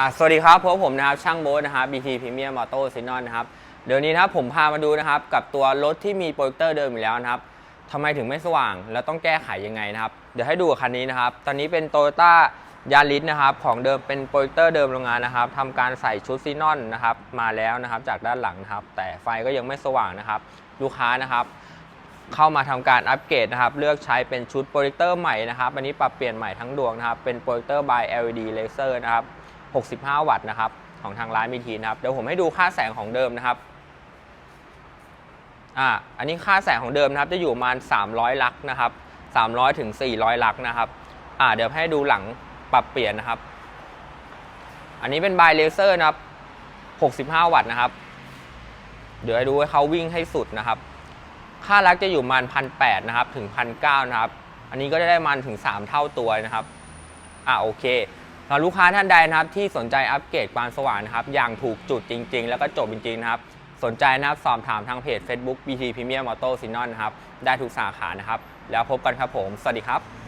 อ่าสวัสดีครับพบผมนะครับช่างโบ๊ทนะครับ BT Premium Moto s y n o n นะครับเดี๋ยวนี้นะครับผมพามาดูนะครับกับตัวรถที่มีโปรเจคเตอร์เดิมอยู่แล้วนะครับทำไมถึงไม่สว่างแล้วต้องแก้ไขยังไงนะครับ เดี๋ยวให้ดูกับคันนี้นะครับ ตอนนี้เป็น Toyota Yaris นะครับของเดิมเป็นโปรเจคเตอร์เดิมโรงงานนะครับทำการใส่ชุดซีนอนนะครับมาแล้วนะครับจากด้านหลังนะครับ แต่ไฟก็ยังไม่สว่างนะครับลูกค้านะครับ เข้ามาทำการอัปเกรดนะครับเลือกใช้เป็นชุดโปรเจคเตอร์ใหม่นะครับอันนี้ปรับเปลี่ยนใหม่ทั้งดวงนะครับเป็นโปรเจคเตอร์ by LED laser นะครับ 65 วัตต์นะครับ ของทางร้านมีทีนะครับเดี๋ยวผมให้ดูค่าแสงของเดิมนะครับอ่าอันนี้ค่าแสงของเดิมนะครับจะอยู่ประมาณ 300 ลักนะครับ 300ถึง400 ลักนะครับอ่าเดี๋ยวให้ดูหลังปรับเปลี่ยนนะครับ อันนี้เป็น by laser นะครับ 65 วัตต์นะครับ เดี๋ยวให้ดูให้เขาวิ่งให้สุดนะครับ ค่าลักจะอยู่ประมันพันแนะครับถึงพันเนะครับ อันนี้ก็จะได้มันถึง 3 เท่าตัวนะครับ อ่าโอเค สำหรับลูกค้าท่านใดนะครับที่สนใจอัปเกรดความสว่างนะครับอย่างถูกจุดจริง ๆ แล้วก็จบจริงๆนะครับสนใจนะครับสอบถามทางเพจ Facebook BT Premium Auto s i n o n นะครับได้ทุกสาขานะครับ แล้วพบกันครับผม สวัสดีครับ